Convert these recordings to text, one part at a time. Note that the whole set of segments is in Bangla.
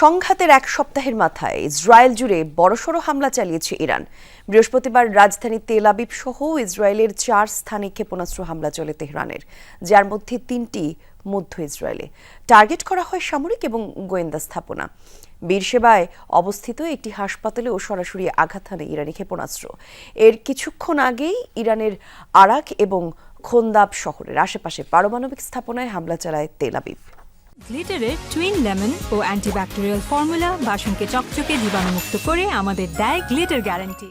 সংঘাতের এক সপ্তাহের মাথায় ইসরায়েল জুড়ে বড়সড় হামলা চালিয়েছে ইরান। বৃহস্পতিবার রাজধানী তেল আবিব সহ ইসরায়েলের চার স্থানে ক্ষেপণাস্ত্র হামলা চলে তেহরানের, যার মধ্যে তিনটি মধ্য ইসরায়েলে। টার্গেট করা হয় সামরিক এবং গোয়েন্দা স্থাপনা। বীরসেবায় অবস্থিত একটি হাসপাতালেও সরাসরি আঘাত হানে ইরানি ক্ষেপণাস্ত্র। এর কিছুক্ষণ আগেই ইরানের আরাক এবং খোন্দাব শহরের আশেপাশে পারমাণবিক স্থাপনায় হামলা চালায় তেল আবিব। গ্লিটারের টুইন লেমন ও অ্যান্টিব্যাকটেরিয়াল ফর্মুলা বাসনকে চকচকে জীবাণুমুক্ত করে আমাদের দেয় গ্লিটার গ্যারান্টি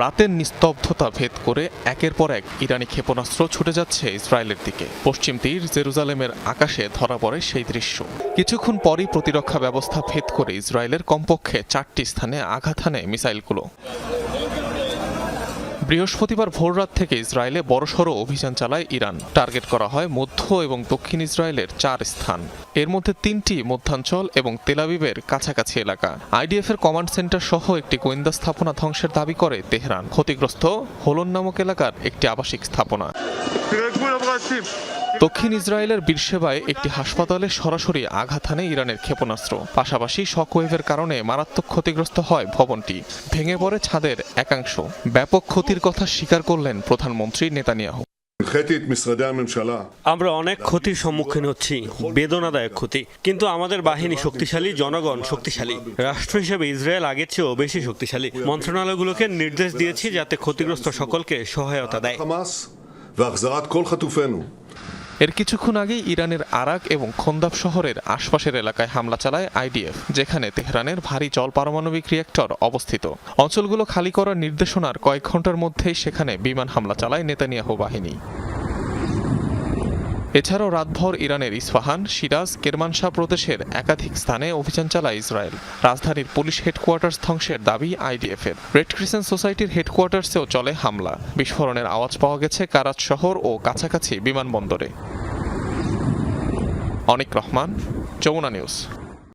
রাতের নিস্তব্ধতা ভেদ করে একের পর এক ইরানি ক্ষেপণাস্ত্র ছুটে যাচ্ছে ইসরায়েলের দিকে। পশ্চিম তীর জেরুজালেমের আকাশে ধরা পড়ে সেই দৃশ্য। কিছুক্ষণ পরই প্রতিরক্ষা ব্যবস্থা ভেদ করে ইসরায়েলের কমপক্ষে চারটি স্থানে আঘাত হানে মিসাইলগুলো। বৃহস্পতিবার ভোররাত থেকে ইসরায়েলে বড়সড় অভিযান চালায় ইরান। টার্গেট করা হয় মধ্য এবং দক্ষিণ ইসরায়েলের চার স্থান। এর মধ্যে তিনটি মধ্যাঞ্চল এবং তেলাবিবের কাছাকাছি এলাকা। আইডিএফ এর কমান্ড সেন্টার সহ একটি গোয়েন্দা স্থাপনা ধ্বংসের দাবি করে তেহরান। ক্ষতিগ্রস্ত হোলন নামক এলাকার একটি আবাসিক স্থাপনা। দক্ষিণ ইসরায়েলের বীরসেবায় একটি হাসপাতালে সরাসরি আঘাত হানে ইরানের ক্ষেপণাস্ত্র। পাশাপাশি শকওয়েভের কারণে মারাত্মক ক্ষতিগ্রস্ত হয় ভবনটি। ভেঙে পড়ে ছাদের একাংশ। ব্যাপক ক্ষতির কথা স্বীকার করলেন প্রধানমন্ত্রী নেতানিয়াহু। আমরা অনেক ক্ষতির সম্মুখীন হচ্ছি বেদনাদায়ক ক্ষতি। কিন্তু আমাদের বাহিনী শক্তিশালী জনগণ শক্তিশালী। রাষ্ট্র হিসেবে ইসরায়েল আগের চেয়েও বেশি শক্তিশালী। মন্ত্রণালয়গুলোকে নির্দেশ দিয়েছি যাতে ক্ষতিগ্রস্ত সকলকে সহায়তা দেয়। এর কিছুক্ষণ আগেই ইরানের আরাক এবং খন্দাব শহরের আশপাশের এলাকায় হামলা চালায় আইডিএফ, যেখানে তেহরানের ভারী জল পারমাণবিক রিয়েক্টর অবস্থিত। অঞ্চলগুলো খালি করার নির্দেশনার কয়েক ঘণ্টার মধ্যেই সেখানে বিমান হামলা চালায় নেতানিয়াহ বাহিনী। এছাড়াও রাতভর ইরানের ইস্পাহান, সিরাজ কেরমানশাহ প্রদেশের একাধিক স্থানে অভিযান চালায় ইসরায়েল। রাজধানীর পুলিশ হেডকোয়ার্টার্স ধ্বংসের দাবি আইডিএফ এর রেড ক্রিসেন্ট সোসাইটির হেডকোয়ার্টার্সেও চলে হামলা। বিস্ফোরণের আওয়াজ পাওয়া গেছে কারাত শহর ও কাছাকাছি বিমানবন্দরে। অনিক রহমান, যমুনা নিউজ।